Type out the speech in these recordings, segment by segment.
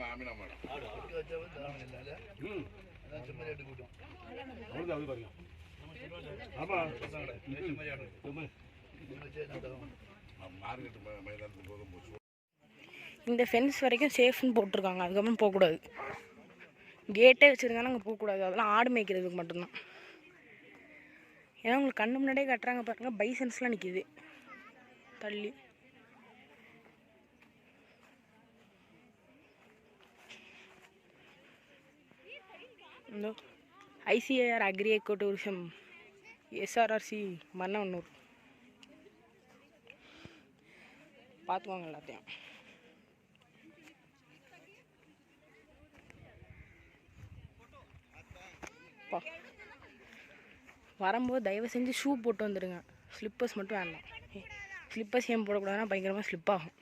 ஜாமீனா madam ம் அவ்வளோதான் அது பாருங்க ஆமாம் மார்க்கெட் மைதானத்துக்கு போதும் போச்சு. இந்த ஃபென்ஸ் வரைக்கும் சேஃப்னு போட்டிருக்காங்க. அதுக்கப்புறம் போகக்கூடாது கேட்டே வச்சுருந்தாலும் அங்கே போகக்கூடாது அதெல்லாம் ஆடு மேய்க்கிறதுக்கு மட்டும்தான். ஏன்னா உங்களுக்கு கண்ணு முன்னாடியே கட்டுறாங்க பாருங்க. பைசன்ஸ்லாம் நிற்கிது தள்ளி. இந்த ICIR agri eco tourism SRRC Mannavanur பார்த்துக்கோங்க எல்லாத்தையும் பா வரும்போது தயவு செஞ்சு ஷூ போட்டு வந்துடுங்க ஸ்லிப்பர்ஸ் மட்டும் வேண்டாம் ஸ்லிப்பர்ஸ் ஏன் போடக்கூடாதுன்னா பயங்கரமாக ஸ்லிப் ஆகும்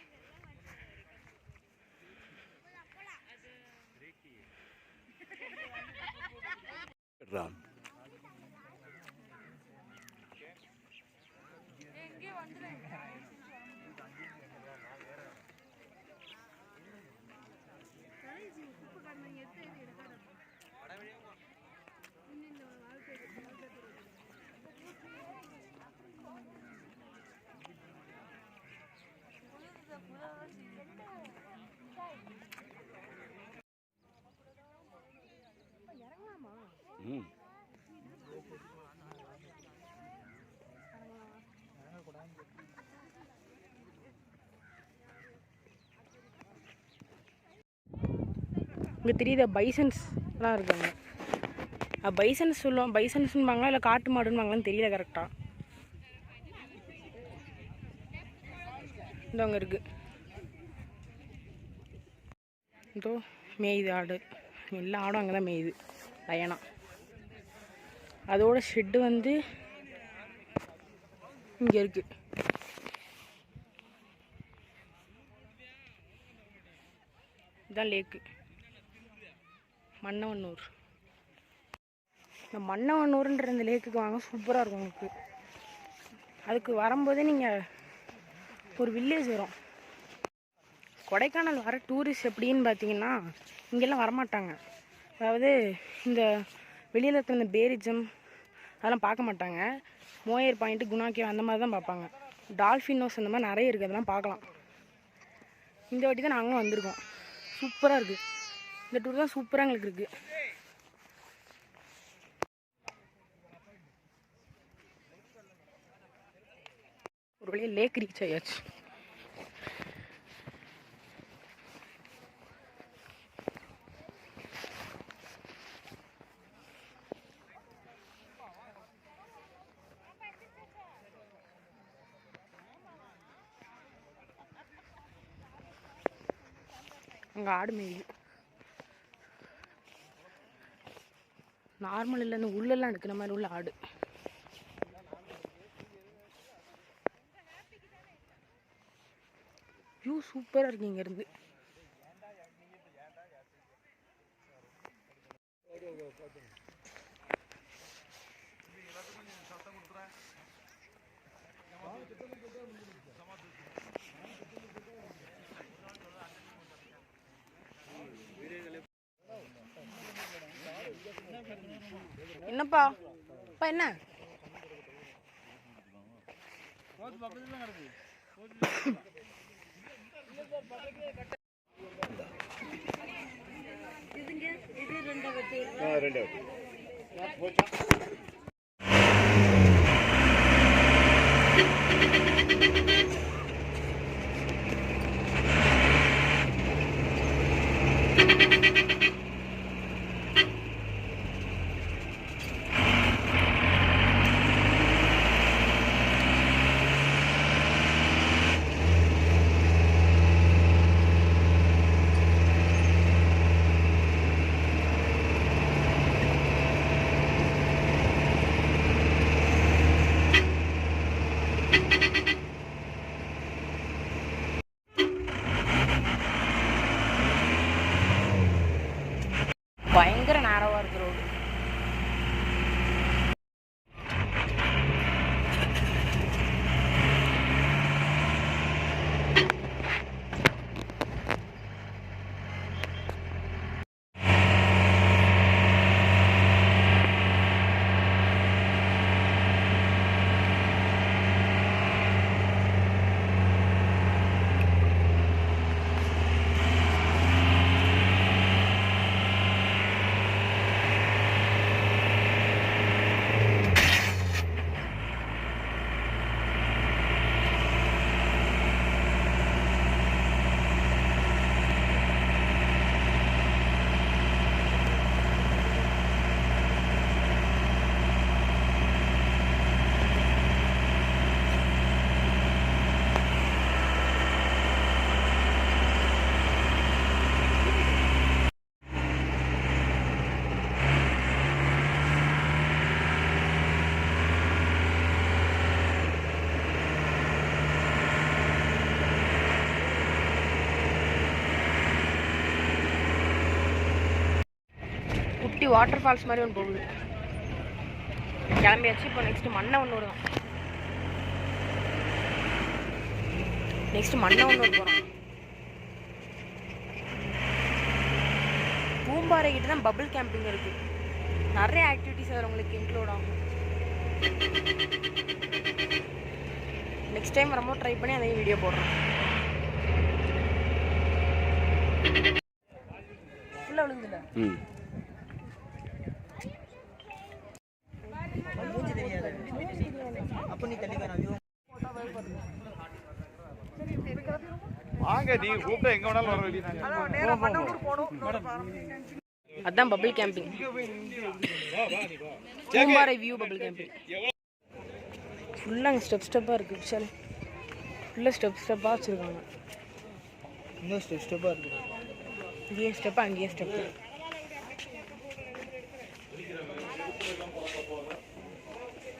run. இங்கே தெரியுத? பைசன்ஸ்லாம் இருக்காங்க. பைசன்ஸ் சொல்லுவோம் பைசன்ஸ்னுவாங்களா இல்லை காட்டு மாடுன்னுவாங்களான்னு தெரியல கரெக்டாக இந்த அங்கே இருக்குது இதோ மேயுது ஆடு. எல்லா ஆடும் அங்கே தான் மேயுது. லயனா அதோட ஷெட்டு வந்து இங்கே இருக்குது இதுதான் லேக்கு மன்னவன்னூர் இந்த மன்னவனூருன்ற இந்த லேக்குக்கு வாங்க சூப்பராக இருக்கும் உங்களுக்கு. அதுக்கு வரும்போதே நீங்கள் ஒரு வில்லேஜ் வரும். கொடைக்கானல் வர டூரிஸ்ட் எப்படின்னு பார்த்தீங்கன்னா இங்கெல்லாம் வரமாட்டாங்க. அதாவது இந்த வெளியில் இருக்கிற இந்த பேரிஜம் அதெல்லாம் பார்க்க மாட்டாங்க. மோயர் பாயிண்ட்டு குணாக்கியம் அந்த மாதிரி தான் பார்ப்பாங்க. டால்ஃபினோஸ் அந்த மாதிரி நிறைய இருக்குது அதெல்லாம் பார்க்கலாம். இந்த வாட்டி தான் நாங்களும் வந்திருக்கோம். சூப்பராக இருக்குது இந்த டூர் தான் சூப்பராக எங்களுக்கு இருக்குது ஒரு வழியாக லேக் ரீச் ஆயாச்சு. அங்கே ஆடு மேயுது நார்மல் இல்லைன்னு உள்ளெல்லாம் எடுக்கிற மாதிரி உள்ள ஆடு. வியூ சூப்பராக இருக்கு இங்கேருந்து следователь. Вот ഭയങ്കര வாட்டர் ஃபால்ஸ் மாதிரி ஒன்று போகுது. கிளம்பியாச்சு இப்போ நெக்ஸ்ட் மண்ணை ஒன்று தான் நெக்ஸ்ட் மண்ணை ஒன்று போகிறோம் பூம்பாறை கிட்ட தான் பபிள் கேம்பிங் இருக்கு. நிறைய ஆக்டிவிட்டிஸ் அதில் உங்களுக்கு இன்க்ளூட் ஆகும். நெக்ஸ்ட் டைம் வரும்போது ட்ரை பண்ணி அதையும் வீடியோ போடுறோம். ஃபுல்லாக விழுந்துல? வாங்க நீங்க கூப்பிட்டா எங்க வேணாலும் வர வேண்டிய அதான் bubble camping Poombarai view bubble camping ஃபுல்லாக அங்கே ஸ்டெப் ஸ்டெப்பாக இருக்குது விஷால் ஃபுல்லாக ஸ்டெப் ஸ்டெப்பாக வச்சுருக்காங்க. இன்னும் ஸ்டெப் ஸ்டெப்பாக இருக்குது இங்கேயும் ஸ்டெப்பு அங்கேயும் ஸ்டெப்பு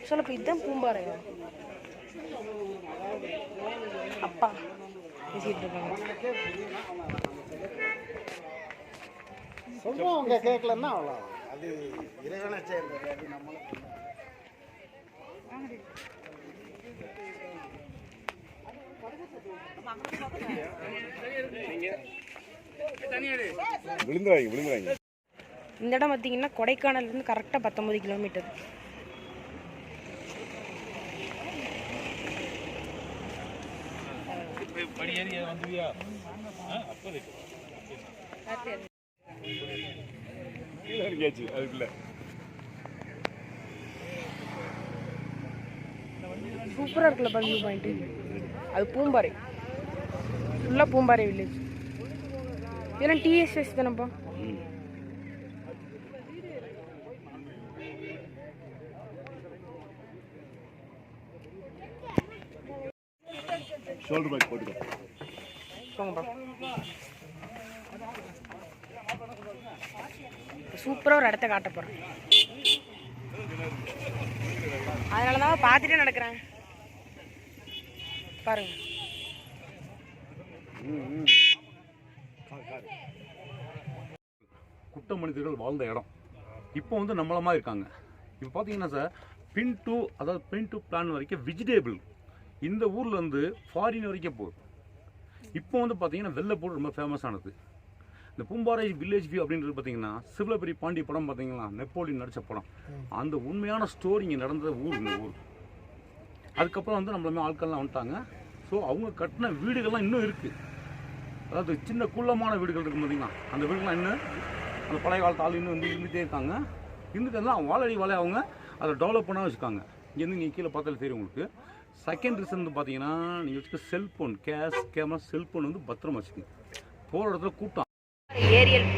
சொல்ல இப்போ இதுதான் பூம்பாறையா? அப்பா. இருக்காங்க சொல்கிறோம் அவங்க கேட்கலன்னா அவ்வளோ அது இறைவனை சேர்ந்தது அது நம்மளுக்கு விழுந்துறாங்க விழுந்துறாங்க. இந்த இடம் பார்த்தீங்கன்னா கொடைக்கானல்லேருந்து கரெக்டாக பத்தொம்பது கிலோமீட்டர் கீழே இறங்கியாச்சு அதுக்குள்ள. சூப்பராக இருக்குல்ல பஞ்சு பாயிண்ட்டு அது பூம்பாறை. ஃபுல்லாக பூம்பாறை வில்லேஜ் இதெல்லாம் டிஎஸ்எஸ் தானேப்பா. ஷோல்டர் பேக் போட்டுக்கோ. போங்கப்பா. சூப்பராக ஒரு இடத்த காட்ட போகிறேன் அதனால தான் பார்த்துட்டே நடக்கிறேன். பாருங்க. குட்ட மனிதர்கள் வாழ்ந்த இடம். இப்போ வந்து நம்மள மாதிரி இருக்காங்க. இப்போ பார்த்தீங்கன்னா சார் பின் டு அதாவது பின் டு பிளான் வரைக்கும் வெஜிடேபிள் இந்த ஊர்ல இருந்து ஃபாரின் வரைக்கும் போகுது இப்போ வந்து பார்த்தீங்கன்னா வெள்ளைப்பூடு ரொம்ப ஃபேமஸ் ஆனது. இந்த பூம்பாறை வில்லேஜ் வியூ அப்படின்றது பார்த்தீங்கன்னா சிவலபெரி பாண்டி படம் பார்த்தீங்கன்னா நெப்போலியன் நடித்த படம். அந்த உண்மையான ஸ்டோரி இங்கே நடந்த ஊர் இந்த ஊர். அதுக்கப்புறம் வந்து நம்மளுமே ஆட்கள்லாம் வந்துட்டாங்க. ஸோ அவங்க கட்டின வீடுகள்லாம் இன்னும் இருக்குது அதாவது சின்ன குள்ளமான வீடுகள் இருக்கும் பார்த்தீங்களா அந்த வீடுகள்லாம் இன்னும் அந்த பழைய காலத்து ஆள் இன்னும் வந்து இருந்துகிட்டே இருக்காங்க. இருந்துக்கிறதுலாம் வாழடி வாழை அவங்க அதை டெவலப் பண்ணால் வச்சுருக்காங்க. இங்கேருந்து நீங்கள் கீழே பார்த்தாலே தெரியும் உங்களுக்கு. செகண்ட் ரீசன் வந்து பார்த்தீங்கன்னா நீங்கள் வச்சுக்க செல்ஃபோன் கேஷ் கேமரா செல்ஃபோன் வந்து பத்திரமா வச்சுக்கோங்க. போகிற இடத்துல கூட்டம் ஏரியல்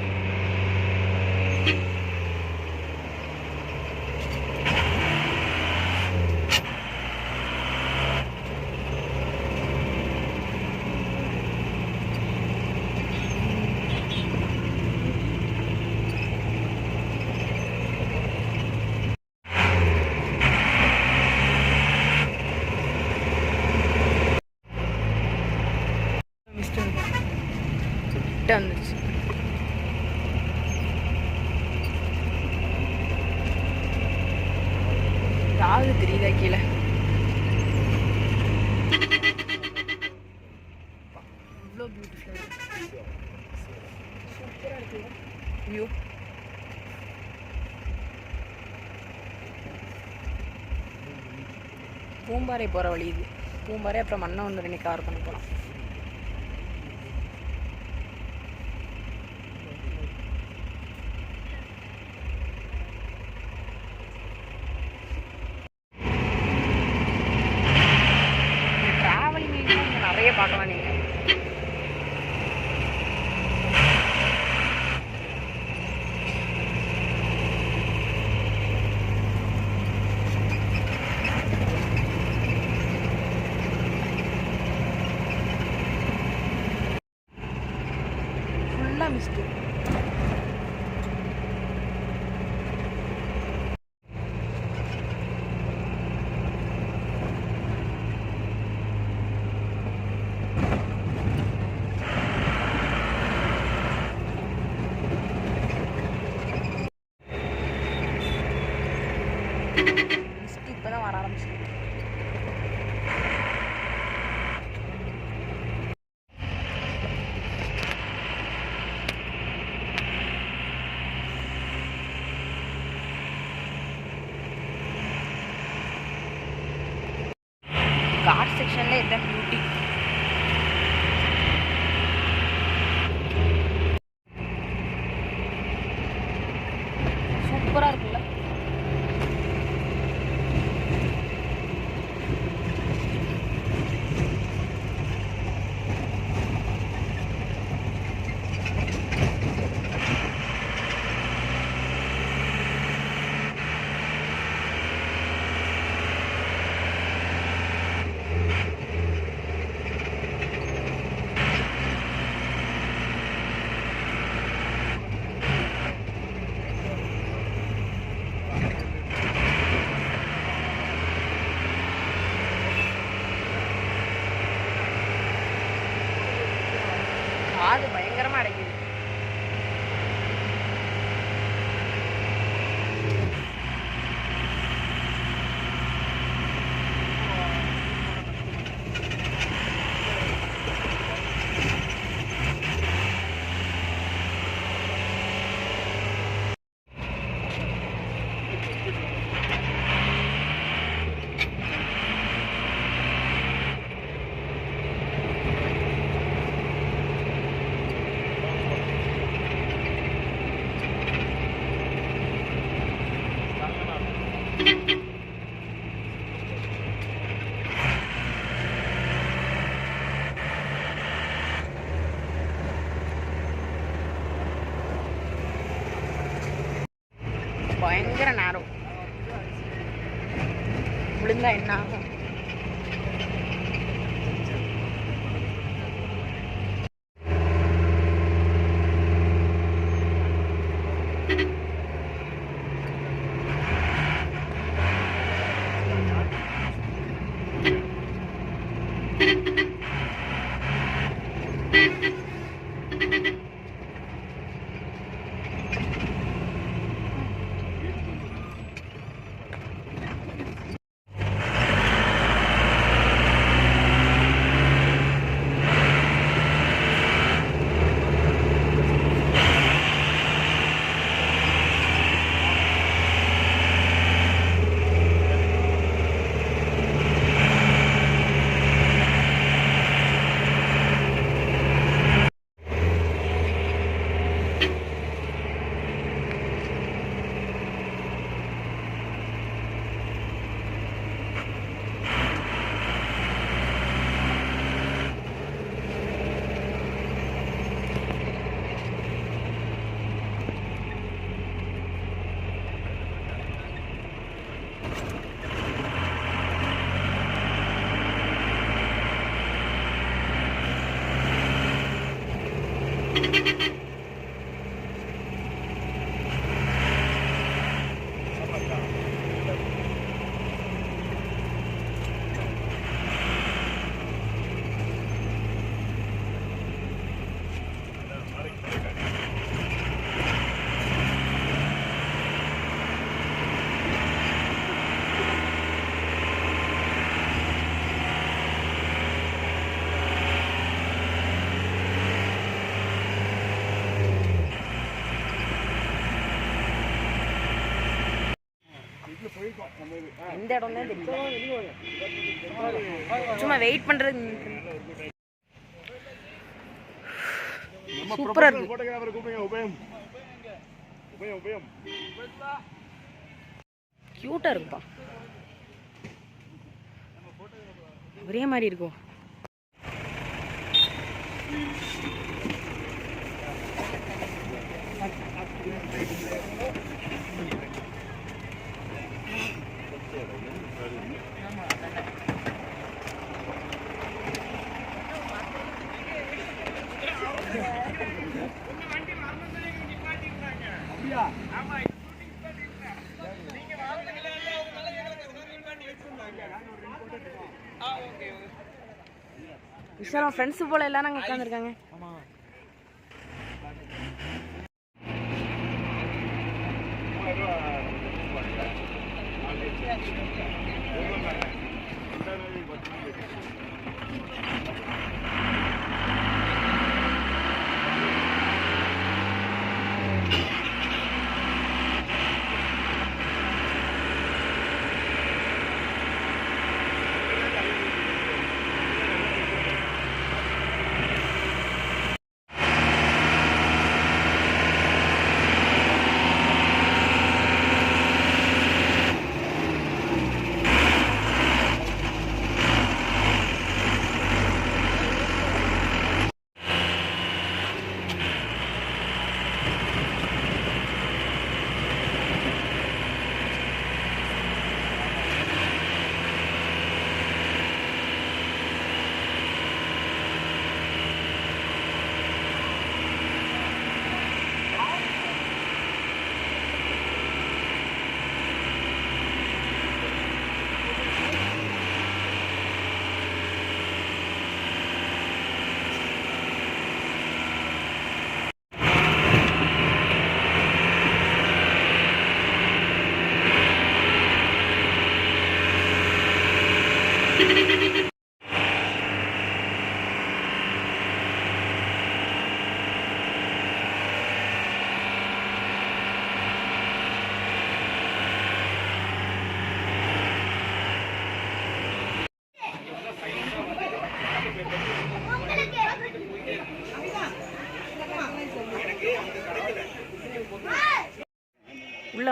மிஸ்டர் கிட்ட வந்துச்சு யாரு தெரியுதா கீழே இவ்வளோ பியூட்டிஃபுல்லாக சூப்பராக இருக்கு வியூ பூம்பாறை போகிற வழி இது. பூம்பாறை அப்புறம் மண்ணை ஒன்று ரெண்டு கவர் பண்ண போகலாம் எந்த இடம் தான் தெரியும். சும்மா வெயிட் பண்றது சூப்பரா இருக்கு. போட்டோகிராஃபர் கூப்பிடுங்க உபயம். உபயம் உபயம். கியூட்டா இருக்குப்பா. ஒரே மாதிரி இருக்கும். விஷாலம் ஃப்ரெண்ட்ஸ் போல எல்லாரும் அங்கே உட்காந்துருக்காங்க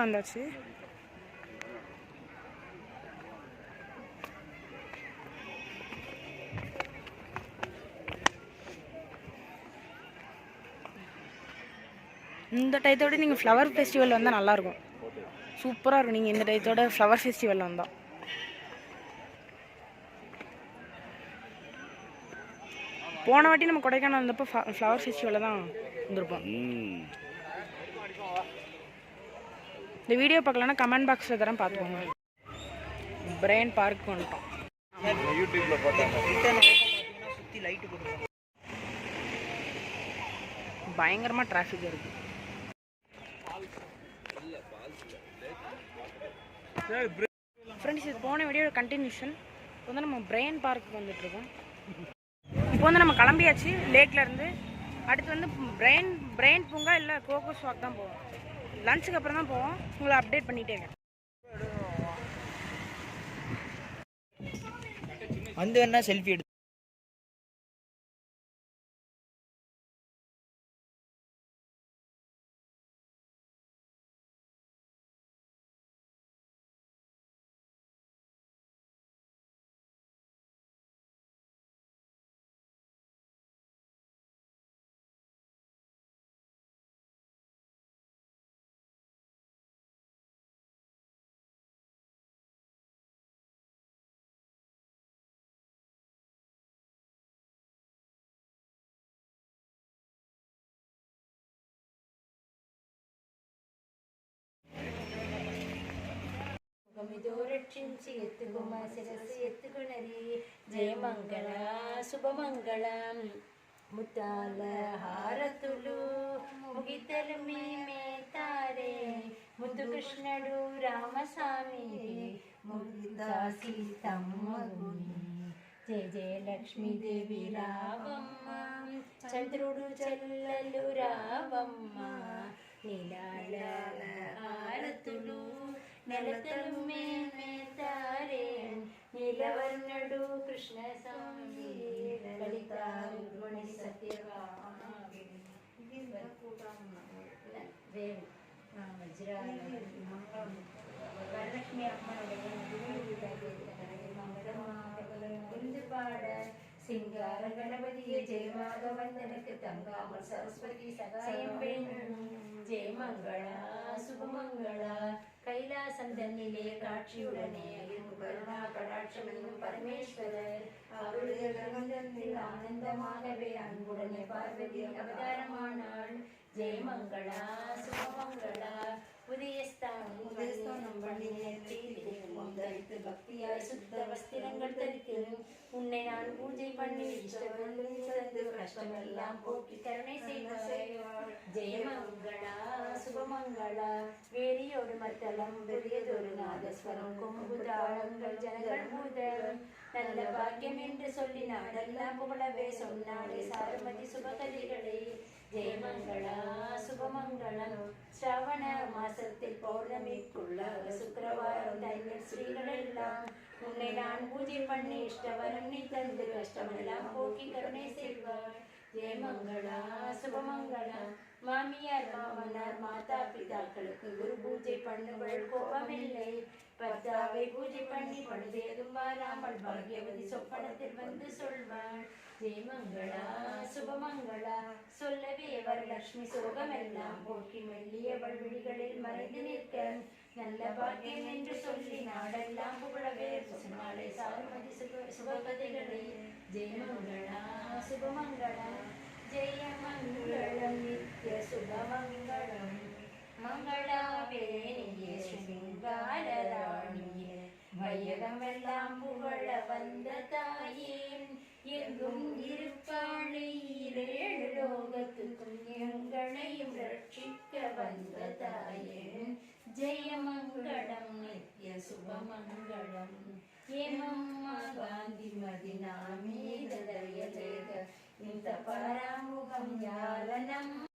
வந்தாச்சு இந்த டயத்தோட நீங்கள் ஃப்ளவர் ஃபெஸ்டிவல் வந்தால் நல்லாயிருக்கும் சூப்பராக இருக்கும். நீங்கள் இந்த டயத்தோட ஃப்ளவர் ஃபெஸ்டிவல் வந்தால் போன வாட்டி நம்ம கொடைக்கானல் வந்தப்போ ஃப்ளவர் ஃபெஸ்டிவலில் தான் வந்திருப்போம். இந்த வீடியோ பார்க்கலன்னா கமெண்ட் பாக்ஸில் தரம் பார்த்துக்கோங்க. பிரெயின் பார்க் வந்துட்டோம். யூடியூப்ல பயங்கரமாக டிராஃபிக் இருக்குது ஃப்ரெண்ட்ஸ் இது போன வீடியோ கண்டினியூஷன் இப்போ வந்து நம்ம பிரெயின் பார்க்கு வந்துட்டுருக்கோம் இப்போ வந்து நம்ம கிளம்பியாச்சு லேக்ல இருந்து. அடுத்து வந்து பிரெயின் பிரெயின் பூங்கா இல்லை கோகோஸ் வாக் தான் போவோம். லஞ்சுக்கு அப்புறம் தான் போவோம். உங்களை அப்டேட் பண்ணிட்டே வந்து வேணா செல்ஃபி எடு గమిదో రక్షించి ఎత్తుకుమ శిరస్సు ఎత్తుకున్నది జయమంగళ శుభమంగళం ముత్తాల హారతులు ముగితలు మేమే తారే ముద్దు కృష్ణుడు రామస్వామి. ముద్దా సీతమ్మ జయ జయ లక్ష్మీదేవి రావమ్మ. చంద్రుడు చెల్లెలు రావమ్మ. నీలాల హారతులు നിലത്തലുമേ താരേ നിലവർണടു കൃഷ്ണ സംഗീതമണി വരലക്ഷ്മി അമ്മയുടെ പാട് സിംഗാര ഗണപതിയെ ജയമാധവൻ നിനക്ക് തങ്കാമൽ സരസ്വതി സഹായം വേണം ജയമംഗള സുഖമംഗള கைலாசம் தன்னிலே காட்சியுடனே கருணா கடாட்சம் என்னும் பரமேஸ்வரர் அவருடைய கந்தத்தில் ஆனந்தமாகவே அன்புடனே பார்வதி அவதாரமானாள் ஜெயமங்களா சுபமங்களா உதயஸ்தானம் உதயஸ்தானம் பண்ணி நெற்றியிலே தரித்து பக்தியாய் சுத்த வஸ்திரங்கள் தரித்து உன்னை நான் பூஜை பண்ணி இஷ்டவன் தந்து கஷ்டமெல்லாம் போக்கி கருணை செய்வாய். ஜெயமங்களா சுபமங்களா வேரியோடு மத்தளம் பெரியதொரு நாதஸ்வரம் கொம்பு தாளங்கள் ஜனங்கள் பூதம் நல்ல பாக்கியம் என்று சொல்லி நாடெல்லாம் புகழவே சொன்னாளே சாருமதி சுபகதிகளை ஜெயமங்களா சுபமங்களம் ஸ்ரவண மாசத்தில் பௌர்ணமிக்குள்ள சுக்கரவாரம் தையல் ஸ்ரீகள் எல்லாம் உன்னை நான் பூஜை பண்ணி இஷ்டவரம் நீ தந்து கஷ்டமெல்லாம் போக்கி கருணை செல்வாள் ஜெயமங்களா சுபமங்களம் மாமியார் மாமனார் மாதா பிதாக்களுக்கு குரு பூஜை பண்ணுவள் கோபமில்லை. பர்த்தாவை பூஜை பண்ணி படுதேதும் வாராமல் பாக்யவதி சொப்பனத்தில் வந்து சொல்வாள். ஜெயமங்களா சுபமங்களா சொல்லவே வரலட்சுமி சோகமெல்லாம் போக்கி மெல்லியவள் விழிகளில் மறைந்து நிற்க நல்ல பாக்கியம் என்று சொல்லி நாடெல்லாம் புகழவே. சொன்னாலே சாருமதி சுப சுபகதைகளே ஜெயமங்களா சுபமங்களா ஜெயமங்களம் நித்ய சுபமங்களம் மங்களாவேணியே ஸ்ருங்காரராணியே வையகமெல்லாம் புகழ வந்த தாயேன் எங்கும் இருப்பாளே இரேழு லோகத்துக்கும் எங்களையும் ரட்சிக்க வந்த தாயேன் ஜெயமங்கடம் நித்ய சுபமங்களம் ஏமம்மா காந்தி மதினா மீதலையலேக ఇంత పరాముఖం యాలనమ్మ